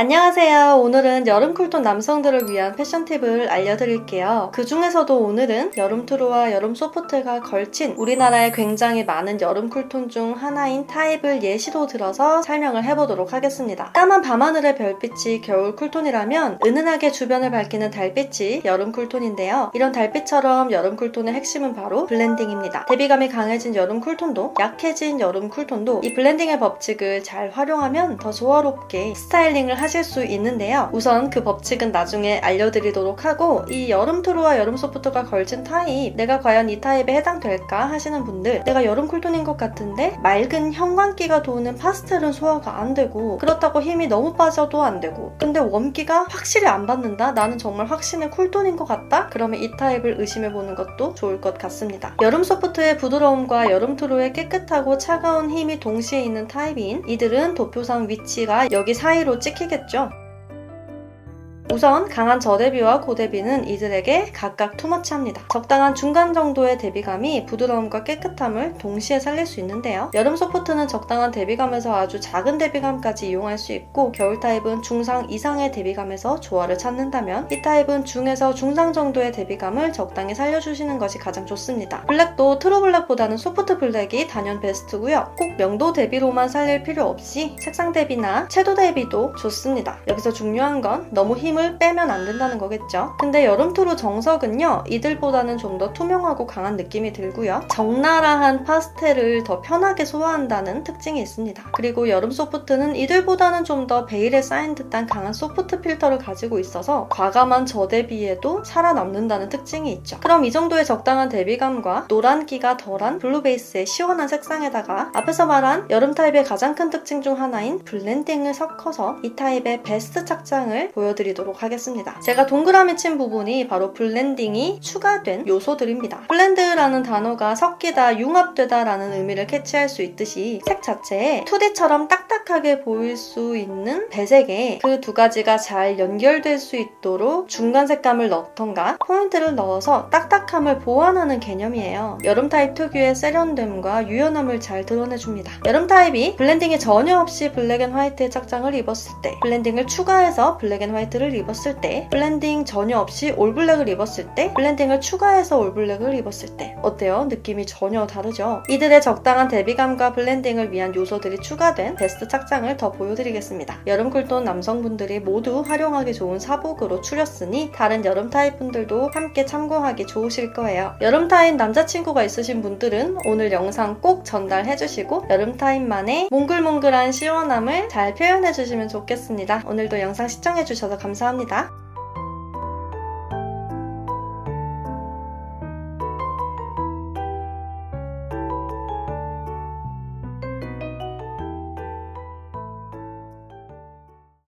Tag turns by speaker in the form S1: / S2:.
S1: 안녕하세요. 오늘은 여름 쿨톤 남성들을 위한 패션 팁을 알려드릴게요. 그 중에서도 오늘은 여름 투르와 여름 소프트가 걸친 우리나라에 굉장히 많은 여름 쿨톤 중 하나인 타입을 예시로 들어서 설명을 해보도록 하겠습니다. 까만 밤하늘의 별빛이 겨울 쿨톤이라면 은은하게 주변을 밝히는 달빛이 여름 쿨톤인데요. 이런 달빛처럼 여름 쿨톤의 핵심은 바로 블렌딩입니다. 대비감이 강해진 여름 쿨톤도 약해진 여름 쿨톤도 이 블렌딩의 법칙을 잘 활용하면 더 조화롭게 스타일링을 하실 수 있는데요. 우선 그 법칙은 나중에 알려드리도록 하고 이 여름 투르와 여름 소프트가 걸친 타입 내가 과연 이 타입에 해당될까 하시는 분들 내가 여름 쿨톤인 것 같은데 맑은 형광기가 도는 파스텔은 소화가 안 되고 그렇다고 힘이 너무 빠져도 안 되고 근데 웜기가 확실히 안 받는다? 나는 정말 확신의 쿨톤인 것 같다? 그러면 이 타입을 의심해 보는 것도 좋을 것 같습니다. 여름 소프트의 부드러움과 여름 투르의 깨끗하고 차가운 힘이 동시에 있는 타입인 이들은 도표상 위치가 여기 사이로 찍히 겠죠 우선 강한 저대비와 고대비는 이들에게 각각 투머치합니다. 적당한 중간 정도의 대비감이 부드러움과 깨끗함을 동시에 살릴 수 있는데요. 여름 소프트는 적당한 대비감에서 아주 작은 대비감까지 이용할 수 있고 겨울 타입은 중상 이상의 대비감에서 조화를 찾는다면 이 타입은 중에서 중상 정도의 대비감을 적당히 살려주시는 것이 가장 좋습니다. 블랙도 트루 블랙보다는 소프트 블랙이 단연 베스트고요. 꼭 명도 대비로만 살릴 필요 없이 색상 대비나 채도 대비도 좋습니다. 여기서 중요한 건 너무 힘을 빼면 안 된다는 거겠죠. 근데 여름 투르 정석은요, 이들보다는 좀 더 투명하고 강한 느낌이 들고요. 적나라한 파스텔을 더 편하게 소화한다는 특징이 있습니다. 그리고 여름 소프트는 이들보다는 좀 더 베일에 쌓인 듯한 강한 소프트 필터를 가지고 있어서 과감한 저대비에도 살아남는다는 특징이 있죠. 그럼 이 정도의 적당한 대비감과 노란기가 덜한 블루 베이스의 시원한 색상에다가 앞에서 말한 여름 타입의 가장 큰 특징 중 하나인 블렌딩을 섞어서 이 타입의 베스트 착장을 보여드리도록 하겠습니다. 제가 동그라미 친 부분이 바로 블렌딩이 추가된 요소들입니다. 블렌드라는 단어가 섞이다, 융합되다 라는 의미를 캐치할 수 있듯이 색 자체에 2D처럼 딱딱하게 보일 수 있는 배색에 그 두 가지가 잘 연결될 수 있도록 중간 색감을 넣던가 포인트를 넣어서 딱딱함을 보완하는 개념이에요. 여름 타입 특유의 세련됨과 유연함을 잘 드러내줍니다. 여름 타입이 블렌딩이 전혀 없이 블랙 앤 화이트의 착장을 입었을 때, 블렌딩을 추가해서 블랙 앤 화이트를 입었을 때, 블렌딩 전혀 없이 올 블랙을 입었을 때, 블렌딩을 추가해서 올 블랙을 입었을 때, 어때요? 느낌이 전혀 다르죠? 이들의 적당한 대비감과 블렌딩을 위한 요소들이 추가된 베스트 착장을 더 보여드리겠습니다. 여름 쿨톤 남성분들이 모두 활용하기 좋은 사복으로 추렸으니 다른 여름 타입 분들도 함께 참고하기 좋으실 거예요. 여름 타입 남자친구가 있으신 분들은 오늘 영상 꼭 전달해주시고 여름 타입만의 몽글몽글한 시원함을 잘 표현해주시면 좋겠습니다. 오늘도 영상 시청해주셔서 감사합니다.